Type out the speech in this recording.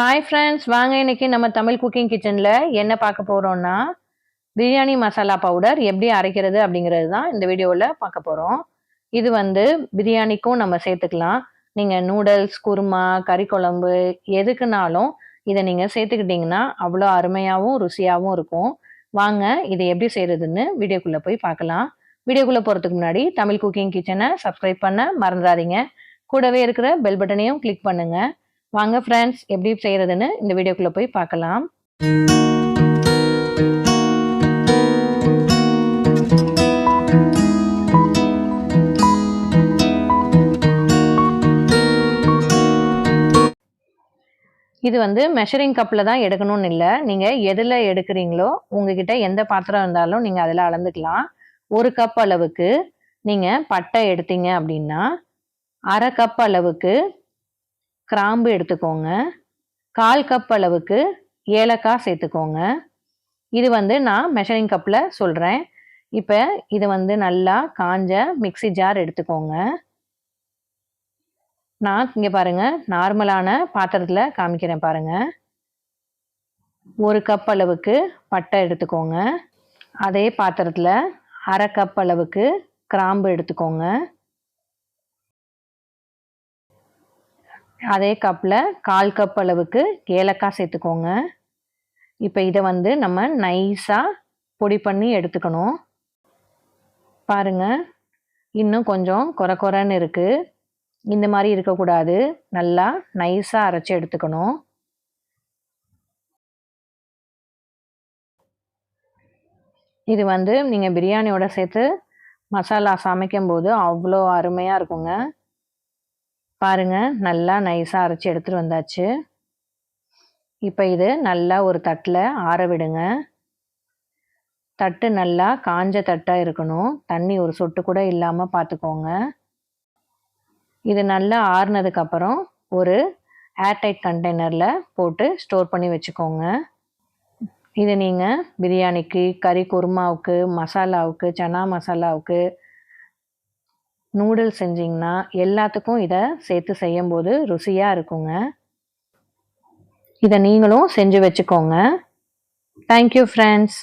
Hi friends வாங்க இன்னைக்கு நம்ம தமிழ் குக்கிங் கிச்சனில் என்ன பார்க்க போகிறோம்னா பிரியாணி மசாலா பவுடர் எப்படி அரைக்கிறது அப்படிங்கிறது தான் இந்த வீடியோவில் பார்க்க போகிறோம் இது வந்து பிரியாணிக்கும் நம்ம சேர்த்துக்கலாம். நீங்கள் நூடுல்ஸ் குருமா கறி குழம்பு எதுக்குனாலும் இதை நீங்கள் சேர்த்துக்கிட்டிங்கன்னா அவ்வளோ அருமையாகவும் ருசியாகவும் இருக்கும். வாங்க இதை எப்படி செய்கிறதுன்னு வீடியோக்குள்ளே போய் பார்க்கலாம். வீடியோக்குள்ளே போகிறதுக்கு முன்னாடி தமிழ் குக்கிங் கிச்சனை சப்ஸ்கிரைப் பண்ண மறந்துடாதீங்க. கூடவே இருக்கிற பெல் பட்டனையும் கிளிக் பண்ணுங்கள் வாங்க ஃப்ரெண்ட்ஸ் எப்படி செய்கிறதுன்னு இந்த வீடியோக்குள்ளே போய் பார்க்கலாம். இது வந்து மெஷரிங் கப்பில் தான் எடுக்கணும்னு இல்லை. நீங்கள் எதில் எடுக்கிறீங்களோ உங்ககிட்ட எந்த பாத்திரம் இருந்தாலும் நீங்கள் அதில் அளந்துக்கலாம். ஒரு கப் அளவுக்கு நீங்கள் பட்டை எடுத்தீங்க அப்படின்னா அரை கப் அளவுக்கு கிராம்பு எடுத்துக்கோங்க. கால் கப் அளவுக்கு ஏலக்காய் சேர்த்துக்கோங்க. இது வந்து நான் மெஷரிங் கப்பில் சொல்கிறேன் இப்போ இது வந்து நல்லா காஞ்ச மிக்சி ஜார் எடுத்துக்கோங்க. நான் இங்கே பாருங்கள் நார்மலான பாத்திரத்தில் காமிக்கிறேன் பாருங்கள் ஒரு கப் அளவுக்கு பட்டை எடுத்துக்கோங்க. அதே பாத்திரத்தில் அரை கப் அளவுக்கு கிராம்பு எடுத்துக்கோங்க. அதே கப்பில் கால் கப் அளவுக்கு ஏலக்காய் சேர்த்துக்கோங்க. இப்போ இதை வந்து நம்ம நைஸாக பொடி பண்ணி எடுத்துக்கணும். பாருங்கள் இன்னும் கொஞ்சம் குறை குறைன்னு இருக்குது இந்த மாதிரி இருக்கக்கூடாது. நல்லா நைஸாக அரைச்சி எடுத்துக்கணும். இது வந்து நீங்கள் பிரியாணியோட சேர்த்து மசாலா சமைக்கும் போது அவ்வளோ அருமையாக இருக்குங்க. பாருங்க நல்லா நைஸாக அரைச்சி எடுத்துகிட்டு வந்தாச்சு. இப்போ இது நல்லா ஒரு தட்டில் ஆற விடுங்க. தட்டு நல்லா காஞ்ச தட்டாக இருக்கணும். தண்ணி ஒரு சொட்டு கூட இல்லாமல் பார்த்துக்கோங்க இது நல்லா ஆறுனதுக்கப்புறம் ஒரு ஏர்டைட் கண்டெய்னரில் போட்டு ஸ்டோர் பண்ணி வச்சுக்கோங்க. இது நீங்கள் பிரியாணிக்கு கறி குருமாவுக்கு மசாலாவுக்கு சனா மசாலாவுக்கு நூடுல்ஸ் செஞ்சிங்கன்னா எல்லாத்துக்கும் இதை சேர்த்து செய்யும்போது ருசியாக இருக்குங்க. இதை நீங்களும் செஞ்சு வச்சுக்கோங்க. Thank you friends